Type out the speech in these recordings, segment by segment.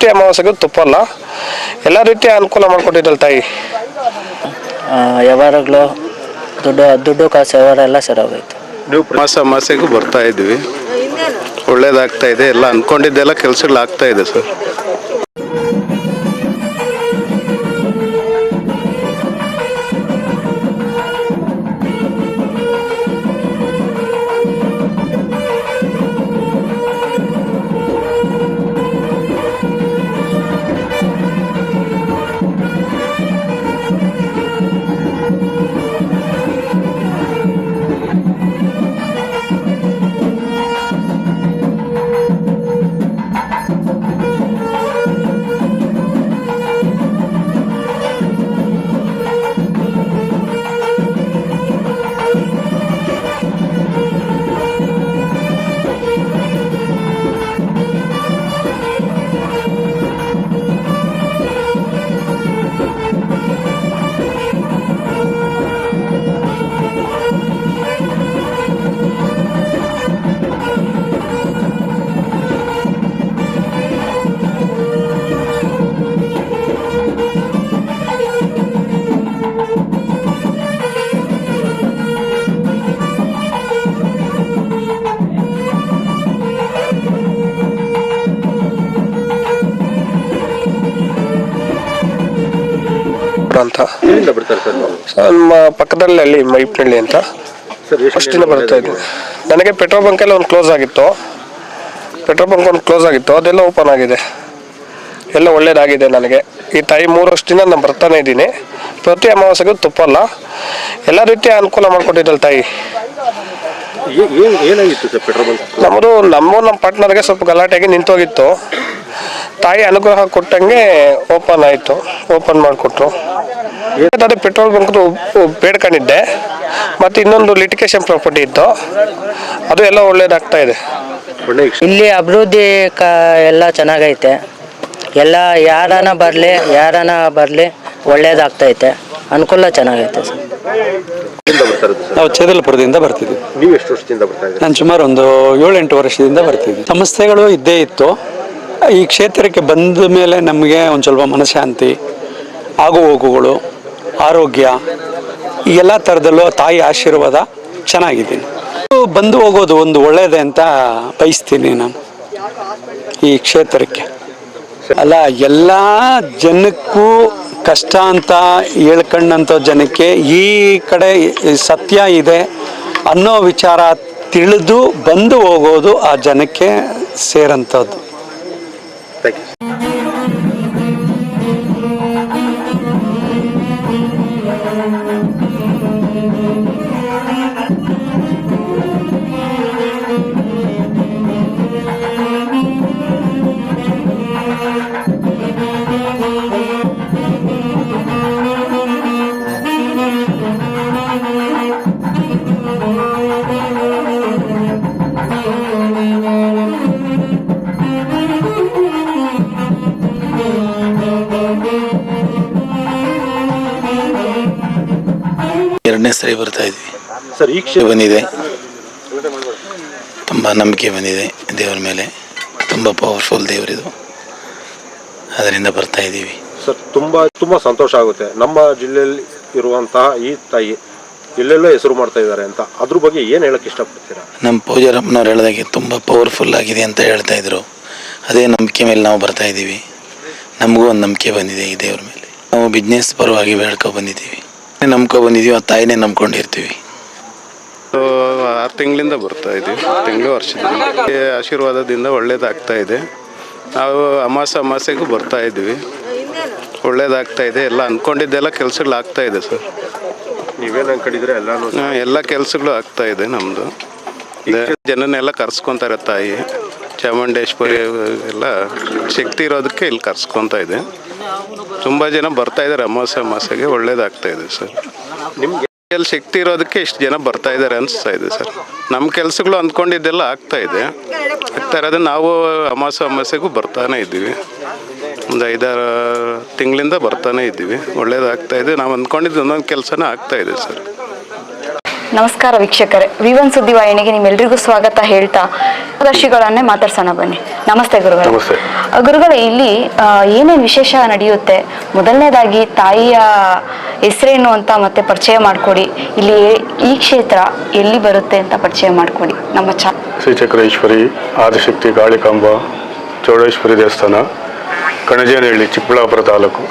ಪ್ರತಿ ಅಮಾವಾಸ್ಯೆಗೂ ತಪ್ಪಲ್ಲ ಎಲ್ಲ ರೀತಿಯ ಅನುಕೂಲ ಮಾಡಿಕೊಟ್ಟಿದ್ದಲ್ಲ ತಾಯಿ. ಆ, ವ್ಯವಹಾರಗಳು ದುಡ್ಡು ದುಡ್ಡು ಕಾಸು ವ್ಯವಹಾರ ಎಲ್ಲ ಸರಿಯಾಗೈತೆ ನೀವು ಮಾಸ ಮಾಸೆಗೂ ಬರ್ತಾ ಇದ್ವಿ ಒಳ್ಳೇದಾಗ್ತಾ ಇದೆ ಎಲ್ಲ ಅನ್ಕೊಂಡಿದ್ದೆಲ್ಲ ಕೆಲಸಗಳಾಗ್ತಾ ಇದೆ ಸರ್. ಅಂತ. ಎಲ್ಲಿಂದ ಬರ್ತಾರೆ ಸರ್ ನೀವು? ನಮ್ಮ ಪಕ್ಕದಲ್ಲಿ ಅಲ್ಲಿ ಮೈಪ್ನಳ್ಳಿ ಅಂತ. ಸರ್ ಎಷ್ಟು ಫಸ್ಟಿಂದ ಬರ್ತಾ ಇದ್ವಿ ನನಗೆ ಪೆಟ್ರೋಲ್ ಬಂಕೆಲ್ಲ ಒಂದು ಕ್ಲೋಸ್ ಆಗಿತ್ತು. ಪೆಟ್ರೋಲ್ ಬಂಕ್ ಒಂದು ಕ್ಲೋಸ್ ಆಗಿತ್ತು. ಅದೆಲ್ಲ ಓಪನ್ ಆಗಿದೆ. ಎಲ್ಲ ಒಳ್ಳೇದಾಗಿದೆ ನನಗೆ. ಈ ತಾಯಿ ಮೂರು ವರ್ಷದಿಂದ ನಾನು ಬರ್ತಾನೆ ಇದ್ದೀನಿ. ಪ್ರತಿ ಅಮಾವಾಸ್ಯೆಗೂ ತುಪ್ಪಲ್ಲ. ಎಲ್ಲ ರೀತಿಯ ಅನುಕೂಲ ಮಾಡಿಕೊಟ್ಟಿದ್ದಲ್ಲ ತಾಯಿ. ಏ- ಏನ್ ಏನಾಗಿತ್ತು ಸರ್ ಪೆಟ್ರೋಲ್ ಬಂಕ್? ನಮ್ಮದು ನಮ್ಮ ನಮ್ಮ ಪಾರ್ಟ್ನರ್ಗೆ ಸ್ವಲ್ಪ ಗಲಾಟೆಗೆ ನಿಂತೋಗಿತ್ತು. ತಾಯಿ ಅನುಗ್ರಹ ಕೊಟ್ಟಂಗೆ ಓಪನ್ ಆಯಿತು. ಓಪನ್ ಮಾಡಿಕೊಟ್ರು. ಅದೇ ಪೆಟ್ರೋಲ್ ಬಂಕ್ ಬೇಡ್ಕೊಂಡಿದ್ದೆ. ಮತ್ತು ಇನ್ನೊಂದು ಲಿಟಿಕೇಶನ್ ಪ್ರಾಪರ್ಟಿ ಇತ್ತು. ಅದು ಎಲ್ಲ ಒಳ್ಳೇದಾಗ್ತಾ ಇದೆ. ಇಲ್ಲಿ ಅಭಿವೃದ್ಧಿ ಕ ಎಲ್ಲ ಚೆನ್ನಾಗೈತೆ. ಎಲ್ಲ ಯಾರನ ಬರಲಿ ಯಾರನ ಬರಲಿ ಒಳ್ಳೇದಾಗ್ತೈತೆ ಅನುಕೂಲ ಚೆನ್ನಾಗೈತೆ ಸರ್? ನಾವು ಚೇದಲ್ಪುರದಿಂದ ಬರ್ತಿದ್ವಿ. ನೀವು ಎಷ್ಟು ವರ್ಷದಿಂದ ಬರ್ತಾ ಇದ್ದೀರಿ? ನಾನು ಸುಮಾರು ಒಂದು ಏಳೆಂಟು ವರ್ಷದಿಂದ ಬರ್ತಿದ್ವಿ. ಸಮಸ್ಯೆಗಳು ಇದ್ದೇ ಇತ್ತು. ಈ ಕ್ಷೇತ್ರಕ್ಕೆ ಬಂದ ಮೇಲೆ ನಮಗೆ ಒಂದು ಸ್ವಲ್ಪ ಮನಃಶಾಂತಿ ಆಗು ಹೋಗುಗಳು ಆರೋಗ್ಯ ಎಲ್ಲ ಥರದಲ್ಲೂ ತಾಯಿ ಆಶೀರ್ವಾದ ಚೆನ್ನಾಗಿದ್ದೀನಿ ಬಂದು ಹೋಗೋದು ಒಂದು ಒಳ್ಳೆಯದೆ ಅಂತ ಬಯಸ್ತೀನಿ ನಾನು ಈ ಕ್ಷೇತ್ರಕ್ಕೆ. ಅಲ್ಲ, ಎಲ್ಲ ಜನಕ್ಕೂ ಕಷ್ಟ ಅಂತ ಹೇಳ್ಕೊಂಡಂಥ ಜನಕ್ಕೆ ಈ ಕಡೆ ಸತ್ಯ ಇದೆ ಅನ್ನೋ ವಿಚಾರ ತಿಳಿದು ಬಂದು ಹೋಗೋದು ಆ ಜನಕ್ಕೆ ಸೇರಂಥದ್ದು. ಎರಡನೇ ಸರಿ ಬರ್ತಾ ಇದ್ವಿ. ಸರ್ ಈ ಕ್ಷೇತ್ರ ಬಂದಿದೆ. ತುಂಬ ನಂಬಿಕೆ ಬಂದಿದೆ ದೇವರ ಮೇಲೆ. ತುಂಬ ಪವರ್ಫುಲ್ ದೇವರಿದು. ಅದರಿಂದ ಬರ್ತಾ ಇದ್ದೀವಿ. ಸರ್ ತುಂಬ ತುಂಬ ಸಂತೋಷ ಆಗುತ್ತೆ. ನಮ್ಮ ಜಿಲ್ಲೆಯಲ್ಲಿ ಇರುವಂತಹ ಈ ತಾಯಿ ಎಲ್ಲೆಲ್ಲೋ ಹೆಸರು ಮಾಡ್ತಾ ಇದ್ದಾರೆ ಅಂತ. ಅದ್ರ ಬಗ್ಗೆ ಏನು ಹೇಳಕ್ ಇಷ್ಟಪಡ್ತೀರಾ? ನಮ್ಮ ಪೂಜಾರಪ್ಪನವ್ರು ಹೇಳಿದಾಗೆ ತುಂಬ ಪವರ್ಫುಲ್ ಆಗಿದೆ ಅಂತ ಹೇಳ್ತಾ ಇದ್ರು. ಅದೇ ನಂಬಿಕೆ ಮೇಲೆ ನಾವು ಬರ್ತಾ ಇದ್ದೀವಿ. ನಮಗೂ ಒಂದು ನಂಬಿಕೆ ಬಂದಿದೆ ಈ ದೇವ್ರ ಮೇಲೆ. ನಾವು ಬಿಸ್ನೆಸ್ ಪರವಾಗಿ ಬೇಡ್ಕೊ ಬಂದಿದ್ದೀವಿ. ನಂಬ್ಕೊ ಬಂದಿದ್ದೀವಿ ಆ ತಾಯಿನೇ ನಂಬ್ಕೊಂಡಿರ್ತೀವಿ. ಆರು ತಿಂಗಳಿಂದ ಬರ್ತಾ ಇದ್ದೀವಿ ತಿಂಗಳು ವರ್ಷದಿಂದ. ಆಶೀರ್ವಾದದಿಂದ ಒಳ್ಳೇದಾಗ್ತಾ ಇದೆ. ನಾವು ಅಮಾಸೆ ಅಮಾಸೆಗೂ ಬರ್ತಾ ಇದ್ವಿ ಒಳ್ಳೇದಾಗ್ತಾ ಇದೆ ಎಲ್ಲ ಅಂದ್ಕೊಂಡಿದ್ದೆಲ್ಲ ಕೆಲಸಗಳು ಆಗ್ತಾ ಇದೆ ಸರ್. ನೀವೇನು ಅನ್ಕೊಂಡಿದ್ರೆ ಎಲ್ಲಾನು ಹಾ, ಎಲ್ಲ ಕೆಲಸಗಳು ಆಗ್ತಾ ಇದೆ ನಮ್ಮದು ಜನನೆಲ್ಲ ಕರ್ಸ್ಕೊತಾರೆ ತಾಯಿ. ಚಾಮುಂಡೇಶ್ವರಿ ಎಲ್ಲ ಶಕ್ತಿ ಇರೋದಕ್ಕೆ ಇಲ್ಲಿ ಕರ್ಸ್ಕೊತಾ ಇದೆ. ತುಂಬ ಜನ ಬರ್ತಾ ಇದ್ದಾರೆ ಅಮಾಸ ಅಮಾಸೆಗೆ, ಒಳ್ಳೇದಾಗ್ತಾ ಇದೆ ಸರ್. ನಿಮ್ಗೆ ಎಲ್ಲಿ ಶಕ್ತಿ ಇರೋದಕ್ಕೆ ಇಷ್ಟು ಜನ ಬರ್ತಾ ಇದ್ದಾರೆ ಅನಿಸ್ತಾ ಇದೆ ಸರ್. ನಮ್ಮ ಕೆಲಸಗಳು ಅಂದ್ಕೊಂಡಿದ್ದೆಲ್ಲ ಆಗ್ತಾ ಇದೆ. ಆಗ್ತಾ ಇರೋದು ನಾವು ಅಮಾಸ ಅಮಾಸೆಗೂ ಬರ್ತಾನೆ ಇದ್ದೀವಿ. ಒಂದು ಐದಾರು ತಿಂಗಳಿಂದ ಬರ್ತಾನೆ ಇದ್ದೀವಿ. ಒಳ್ಳೇದಾಗ್ತಾ ಇದೆ. ನಾವು ಅಂದ್ಕೊಂಡಿದ್ದು ಒಂದೊಂದು ಕೆಲಸನೇ ಆಗ್ತಾ ಇದೆ ಸರ್. ನಮಸ್ಕಾರ ವೀಕ್ಷಕರೇ. ವಿ ಒನ್ ಸುದ್ದಿವಾಹಿನಿಗೆ ನಿಮ್ಮೆಲ್ಲರಿಗೂ ಸ್ವಾಗತ ಹೇಳ್ತಾ ದರ್ಶಿಗಳನ್ನೇ ಮಾತಾಡ್ಸೋಣ ಬನ್ನಿ. ನಮಸ್ತೆ ಗುರುಗಳು. ಗುರುಗಳೇ ಇಲ್ಲಿ ಏನೇನು ವಿಶೇಷ ನಡೆಯುತ್ತೆ? ಮೊದಲನೇದಾಗಿ ತಾಯಿಯ ಹೆಸರೇನು ಅಂತ ಮತ್ತೆ ಪರಿಚಯ ಮಾಡಿಕೊಡಿ. ಇಲ್ಲಿ ಈ ಕ್ಷೇತ್ರ ಎಲ್ಲಿ ಬರುತ್ತೆ ಅಂತ ಪರಿಚಯ ಮಾಡಿಕೊಡಿ. ನಮ್ಮ ಶ್ರೀ ಚಕ್ರೇಶ್ವರಿ ಆದಿಶಕ್ತಿ ಕಾಳಿಕಾಂಬ ಚೌಡೇಶ್ವರಿ ದೇವಸ್ಥಾನ ಕಣಜೇನಹಳ್ಳಿ ಚಿಕ್ಕಬಳ್ಳಾಪುರ ತಾಲೂಕು.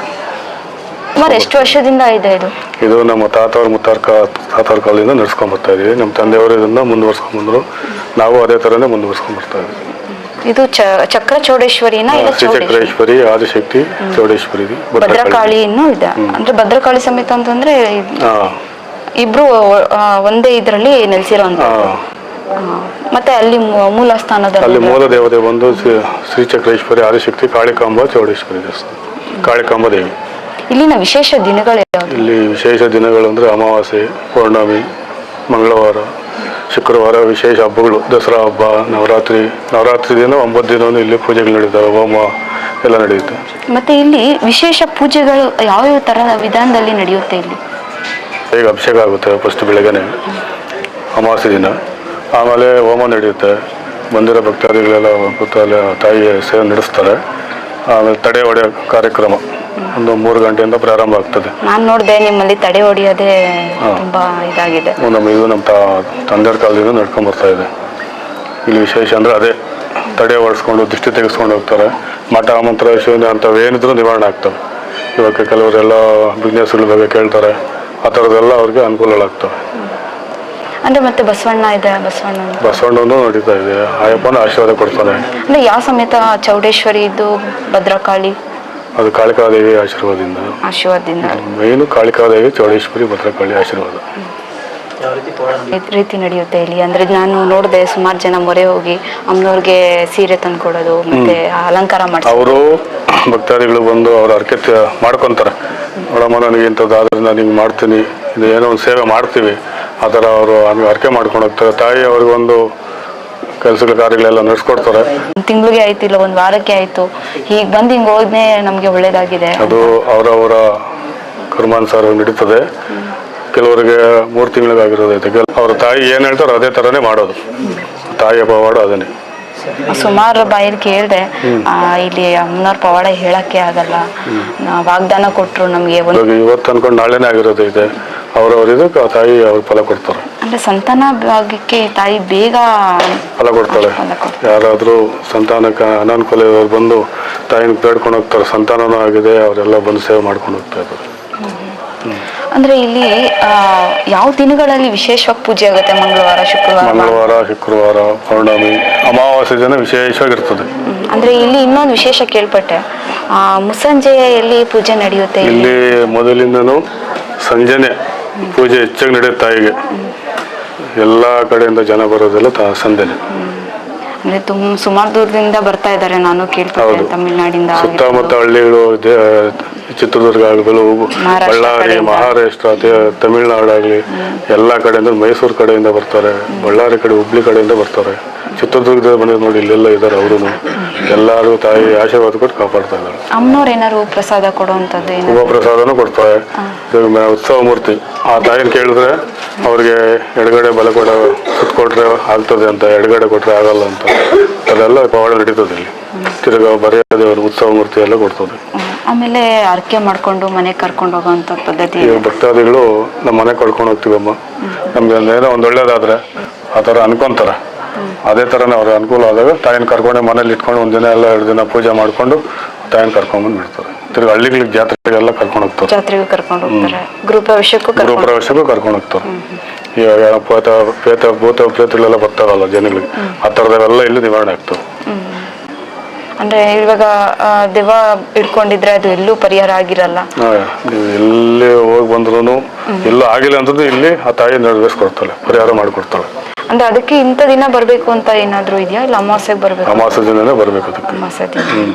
ಸುಮಾರು ಎಷ್ಟು ವರ್ಷದಿಂದ ಇದೆ ಇದು? ಇದು ನಮ್ಮ ತಾತವ್ರ ಮುತ್ತಾರ್ಕ ತಾತವ್ರ ಕಾಲದಿಂದ ನಡ್ಸ್ಕೊಂಡ್ ಬರ್ತಾ ಇದೀವಿ. ನಮ್ಮ ತಂದೆಯವರು ಇದನ್ನ ಮುಂದುವರ್ಸ್ಕೊಂಡ್ ಬಂದ್ರು. ನಾವು ಅದೇ ತರನೇ ಮುಂದುವರ್ಸ್ಕೊಂಡ್ ಬರ್ತಾ ಇದೀವಿ. ಇದು ಚಕ್ರ ಚೌಡೇಶ್ವರಿನ ಚೌಡೇಶ್ವರಿ? ಚಕ್ರೇಶ್ವರಿ ಆದಿಶಕ್ತಿ ಚೌಡೇಶ್ವರಿ ಭದ್ರಕಾಳಿನೂ ಇದೆ. ಅಂದ್ರೆ ಭದ್ರಕಾಳಿ ಸಮೇತ ಅಂತಂದ್ರೆ ಇಬ್ರು ಒಂದೇ ಇದರಲ್ಲಿ ನೆಲ್ಸಿರೋ ಹಾ. ಮತ್ತೆ ಅಲ್ಲಿ ಮೂಲ ಮೂಲ ಅಲ್ಲಿ ಸ್ಥಾನದಲ್ಲಿ ಮೂಲ ದೇವತೆ ಬಂದು ಶ್ರೀ- ಚಕ್ರೇಶ್ವರಿ ಆದಿಶಕ್ತಿ ಕಾಳಿಕಾಂಬ ಚೌಡೇಶ್ವರಿ ದೇವಸ್ಥಾನ. ಕಾಳಿಕಾಂಬ ದೇವಿ. ಇಲ್ಲಿನ ವಿಶೇಷ ದಿನಗಳು ಯಾವ್ದು? ಇಲ್ಲಿ ವಿಶೇಷ ದಿನಗಳು ಅಂದ್ರೆ ಅಮಾವಾಸ್ಯೆ ಪೌರ್ಣಮಿ ಮಂಗಳವಾರ ಶುಕ್ರವಾರ ವಿಶೇಷ ಹಬ್ಬಗಳು ದಸರಾ ಹಬ್ಬ ನವರಾತ್ರಿ. ನವರಾತ್ರಿ ದಿನ ಒಂಬತ್ತು ದಿನ ಇಲ್ಲಿ ಪೂಜೆಗಳು ನಡೀತಾವೆ ಹೋಮ ಎಲ್ಲ ನಡೆಯುತ್ತೆ. ಮತ್ತೆ ಇಲ್ಲಿ ವಿಶೇಷ ಪೂಜೆಗಳು ಯಾವ ತರ ವಿಧಾನದಲ್ಲಿ ನಡೆಯುತ್ತೆ ಇಲ್ಲಿ? ಈಗ ಅಭಿಷೇಕ ಆಗುತ್ತೆ ಫಸ್ಟ್ ಬೆಳಗ್ಗೆನೆ? ಅಮಾವಾಸ್ಯೆ ದಿನ. ಆಮೇಲೆ ಹೋಮ ನಡೆಯುತ್ತೆ. ಬಂದಿರೋ ಭಕ್ತಾದಿಗಳೆಲ್ಲ ಕೂತಲ್ಲಿ ತಾಯಿಯ ಸೇವೆ ನಡೆಸ್ತಾರೆ. ಆಮೇಲೆ ತಡೆ ಹೊಡೆಯೋ ಕಾರ್ಯಕ್ರಮ. ಒಂದು ಮೂರು ಗಂಟೆಯಿಂದ ಪ್ರಾರಂಭ ಆಗ್ತದೆ. ನಾನು ನೋಡಿದೆ ನಿಮ್ಮಲ್ಲಿ ತಡೆ ಹೊಡೆಯೋದೇ ತುಂಬಾ ಇದಾಗಿದೆ. ನಮ್ಮ ಇದು ನಮ್ಮ ತಂದೆ ಕಾಲದಿಂದ ನಡ್ಕೊಂಡು ಬರ್ತಾ ಇದೆ. ಇಲ್ಲಿ ವಿಶೇಷ ಅಂದ್ರೆ ಅದೇ ತಡೆ ಹೊಡೆಸ್ಕೊಂಡು ದೃಷ್ಟಿ ತೆಗೆಸ್ಕೊಂಡು ಹೋಗ್ತಾರೆ. ಮಠ ಮಂತ್ರ ಶಿವನ ಅಂಥವೇನಿದ್ರು ನಿವಾರಣೆ ಆಗ್ತವೆ. ಇವಾಗ ಕೆಲವರೆಲ್ಲ ಬಿಸ್ನೆಸ್ಗಳ ಬಗ್ಗೆ ಕೇಳ್ತಾರೆ. ಆ ಥರದ್ದೆಲ್ಲ ಅವ್ರಿಗೆ ಅನುಕೂಲಗಳಾಗ್ತವೆ. ಅಂದ್ರೆ ಮತ್ತೆ ಬಸವಣ್ಣ ಇದೆ ಬಸವಣ್ಣ ಬಸವಣ್ಣನೂ ನಡೀತಾ ಇದೆ. ಆಯಪ್ಪನ ಆಶೀರ್ವಾದ ಕೊಡ್ತಾರೆ ಅಂದ್ರೆ ಯಾವ ಸಮೇತ ಚೌಡೇಶ್ವರಿ ಇದು ಭದ್ರಕಾಳಿ? ಅದು ಕಾಳಿಕಾದೇವಿ ಆಶೀರ್ವಾದದಿಂದ. ಆಶೀರ್ವಾದದಿಂದ. ಮೇನು ಕಾಳಿಕಾದೇವಿ ಚೌಡೇಶ್ವರಿ ಭದ್ರಕಾಳಿ ಆಶೀರ್ವಾದ. ರೀತಿ ನಡೆಯುತ್ತೆ ಇಲ್ಲಿ. ಅಂದ್ರೆ ನಾನು ನೋಡಿದೆ ಸುಮಾರು ಜನ ಮೊರೆ ಹೋಗಿ ಅಮ್ಮನವ್ರಿಗೆ ಸೀರೆ ತಂದ್ಕೊಡೋದು ಮತ್ತೆ ಅಲಂಕಾರ ಮಾಡಿ ಅವರು ಭಕ್ತಾದಿಗಳು ಬಂದು ಅವ್ರ ಹರಕೆ ತ- ಮಾಡ್ಕೊಂತಾರೆ. ನೋಡಮ್ಮ ನನಗೆ ಇಂಥದ್ದು ಆದ್ರೆ ನಾನು ಹಿಂಗೆ ಮಾಡ್ತೀನಿ. ಇದು ಏನೋ ಒಂದು ಸೇವೆ ಮಾಡ್ತೀವಿ. ಆ ಥರ ಅವರು ಅರ್ಕೆ ಹರಕೆ ಮಾಡ್ಕೊಂಡು ಹೋಗ್ತಾರೆ. ತಾಯಿ ಅವ್ರಿಗೊಂದು ಕೆಲಸಗಳ ಕಾರ್ಯಗಳೆಲ್ಲ ನಡೆಸ್ಕೊಡ್ತಾರೆ. ತಿಂಗಳಿಗೆ ತಿಂಗ್ಳಿಗೆ ಆಯ್ತು ಇಲ್ಲ ಒಂದ್ ವಾರಕ್ಕೆ ಆಯ್ತು. ಈಗ ಬಂದ್ ಹಿಂಗ್ ಹೋದ್ನೆ ನಮ್ಗೆ ಒಳ್ಳೇದಾಗಿದೆ ಅದು ಅವರವರ ಕರ್ಮಾನುಸಾರ ನಡೀತದೆ. ಕೆಲವರಿಗೆ ಮೂರು ತಿಂಗಳಿಗಾಗಿರೋದೈತೆ ಕೆಲ ಅವ್ರ ತಾಯಿ ಏನು ಹೇಳ್ತಾರೋ ಅದೇ ಥರನೇ ಮಾಡೋದು. ತಾಯಿಯ ಪವಾಡ ಅದನ್ನೇ. ಸುಮಾರು ಬಾಯಲ್ಲಿ ಕೇಳಿದೆ ಇಲ್ಲಿ ಅಮ್ಮನವ್ರ ಪವಾಡ ಹೇಳಕ್ಕೆ ಆಗಲ್ಲ. ವಾಗ್ದಾನ ಕೊಟ್ರು ನಮ್ಗೆ ಇವತ್ತು ಅನ್ಕೊಂಡು ನಾಳೆನೇ ಆಗಿರೋದೈತೆ ಅವ್ರವ್ರ ಇದಕ್ಕೆ ತಾಯಿ ಅವ್ರ ಫಲ ಕೊಡ್ತಾರೆ. ಅಂದ್ರೆ ಸಂತಾನ ಭಾಗಕ್ಕೆ ತಾಯಿ ಬೇಗ ಫಲ ಕೊಡ್ತಾಳೆ. ಯಾರಾದರೂ ಸಂತಾನಕ್ಕೆ ಅನಾನುಕೂಲ ಇರೋರು ಬಂದು ತಾಯಿನ ಬೇಡ್ಕೊಂಡು ಹೋಗ್ತಾರೆ ಸಂತಾನನೂ ಆಗಿದೆ ಅವರೆಲ್ಲ ಬಂದು ಸೇವೆ ಮಾಡ್ಕೊಂಡು ಹೋಗ್ತಾ ಇದ್ದಾರೆ. ಅಂದ್ರೆ ಇಲ್ಲಿ ಆ, ಯಾವ ದಿನಗಳಲ್ಲಿ ವಿಶೇಷವಾಗಿ ಪೂಜೆ ಆಗುತ್ತೆ? ಮಂಗಳವಾರ ಶುಕ್ರವಾರ? ಮಂಗಳವಾರ ಶುಕ್ರವಾರ ಪೌರ್ಣಮಿ ಅಮಾವಾಸ್ಯೆ ದಿನ ವಿಶೇಷವಾಗಿರ್ತದೆ. ಅಂದ್ರೆ ಇಲ್ಲಿ ಇನ್ನೊಂದು ವಿಶೇಷ ಕೇಳ್ಪಟ್ಟೆ. ಆ ಪೂಜೆ ನಡೆಯುತ್ತೆ ಇಲ್ಲಿ? ಇಲ್ಲಿ ಮೊದಲಿಂದನೂ ಸಂಜೆನೆ ಪೂಜೆ ಹೆಚ್ಚಾಗಿ ನಡೆಯುತ್ತೆ ತಾಯಿಗೆ. ಎಲ್ಲ ಕಡೆಯಿಂದ ಜನ ಬರೋದೆಲ್ಲ ತ ಸಂಜೆನೆ ಅಂದ್ರೆ ತುಮ್ ಸುಮಾರು ದೂರದಿಂದ ಬರ್ತಾ ಇದ್ದಾರೆ ನಾನು ಕೇಳ್ತಿದ್ದೆ. ತಮಿಳ್ನಾಡಿಂದ ಸುತ್ತಮುತ್ತ ಹಳ್ಳಿಗಳು ಚಿತ್ರದುರ್ಗ ಆಗಲು ಬಳ್ಳಾರಿ ಮಹಾರಾಷ್ಟ್ರ ತಮಿಳ್ನಾಡು ತಮಿಳ್ನಾಡಾಗಲಿ ಎಲ್ಲ ಕಡೆಯಿಂದ ಮೈಸೂರು ಕಡೆಯಿಂದ ಬರ್ತಾರೆ ಬಳ್ಳಾರಿ ಕಡೆ ಹುಬ್ಳಿ ಕಡೆಯಿಂದ ಬರ್ತಾರೆ. ಚಿತ್ರದುರ್ಗದ ಮನೆ ನೋಡಿ ಇಲ್ಲೆಲ್ಲ ಇದ್ದಾರೆ ಅವರು ಎಲ್ಲರೂ ತಾಯಿ ಆಶೀರ್ವಾದ ಕೊಟ್ಟು ಕಾಪಾಡ್ತಾ ಇದ್ದಾರೆ. ಅಮ್ಮನವ್ರು ಏನಾರು ಪ್ರಸಾದ ಕೊಡುವಂಥದ್ದು ಹೂವ ಏನಾರು ಪ್ರಸಾದನೂ ಕೊಡ್ತಾರೆ. ಉತ್ಸವ ಮೂರ್ತಿ. ಆ ತಾಯಿನ ಕೇಳಿದ್ರೆ ಅವ್ರಿಗೆ ಎಡಗಡೆ ಬಲ ಕೊಡ ಕೊಟ್ರೆ ಆಗ್ತದೆ ಅಂತ ಎಡಗಡೆ ಕೊಟ್ರೆ ಆಗಲ್ಲ ಅಂತ. ಅದೆಲ್ಲ ಪವಾಡ ನಡೀತದೆ ಇಲ್ಲಿ. ತಿರ್ಗಾ ಬರೆಯೋದೇವರು ಉತ್ಸವ ಮೂರ್ತಿ ಎಲ್ಲ ಕೊಡ್ತದೆ. ಆಮೇಲೆ ಅರ್ಕೆ ಮಾಡ್ಕೊಂಡು ಮನೆಗೆ ಕರ್ಕೊಂಡು ಹೋಗೋಂಥ ಪದ್ಧತಿ ಭಕ್ತಾದಿಗಳು ನಮ್ಮ ಮನೆ ಕಳ್ಕೊಂಡು ಹೋಗ್ತೀವಮ್ಮ. ನಮ್ಗೆ ಏನೋ ಒಂದು ಒಳ್ಳೇದಾದ್ರೆ ಆ ಥರ ಅನ್ಕೊಂತಾರೆ. ಅದೇ ಥರನೇ ಅವ್ರಿಗೆ ಅನುಕೂಲ ಆದಾಗ ತಾಯಿನ ಕರ್ಕೊಂಡು ಮನೇಲಿ ಇಟ್ಕೊಂಡು ಒಂದಿನ ಎಲ್ಲ ಎರಡು ದಿನ ಪೂಜೆ ಮಾಡಿಕೊಂಡು ತಾಯಿನ ಕರ್ಕೊಂಡ್ಬಂದು ಬಿಡ್ತಾರೆ. ತಿರ್ಗಿ ಹಳ್ಳಿಗಳಿಗೆ ಜಾತ್ರೆಗೆಲ್ಲ ಕರ್ಕೊಂಡು ಹೋಗ್ತಾರೆ. ಜಾತ್ರೆಗೂ ಕರ್ಕೊಂಡು ಹೋಗ್ತಾರೆ. ಗೃಹ ಪ್ರವೇಶಕ್ಕೂ ಗೃಹ ಕರ್ಕೊಂಡು ಪ್ರವೇಶಕ್ಕೂ ಕರ್ಕೊಂಡು ಹೋಗ್ತಾರೆ. ಇವಾಗ ಏನಪ್ಪ ಪ್ರೇತ ಭೂತ ಪ್ರೇತಗಳೆಲ್ಲ ಬರ್ತಾರಲ್ಲ ಜನಗಳಿಗೆ. ಆ ಥರದವೆಲ್ಲ ಇಲ್ಲಿ ನಿವಾರಣೆ ಆಗ್ತವೆ ಅಂದ್ರೆ ಇವಾಗ ದೆವ್ವ ಇಟ್ಕೊಂಡಿದ್ರೆ ಅದು ಎಲ್ಲೂ ಪರಿಹಾರ ಆಗಿರಲ್ಲ. ನೀವು ಎಲ್ಲಿ ಹೋಗಿ ಬಂದ್ರು ಎಲ್ಲ ಆಗಿಲ್ಲ ಅಂತದ್ದು ಇಲ್ಲಿ ಆ ತಾಯಿ ನೆರವೇರಿಸ್ಕೊಡ್ತಾಳೆ ಪರಿಹಾರ ಮಾಡಿಕೊಡ್ತಾಳೆ. ಅಂದ್ರೆ ಅದಕ್ಕೆ ಇಂಥ ದಿನ ಬರಬೇಕು ಅಂತ ಏನಾದರೂ ಇದೆಯಾ? ಇಲ್ಲ ಅಮಾವಾಸ್ಯೆಗೆ ಬರಬೇಕು? ಅಮಾವಾಸ್ಯೆ ದಿನನೇ ಬರಬೇಕು ಅದಕ್ಕೆ. ಅಮಾವಾಸ್ಯೆ ದಿನ.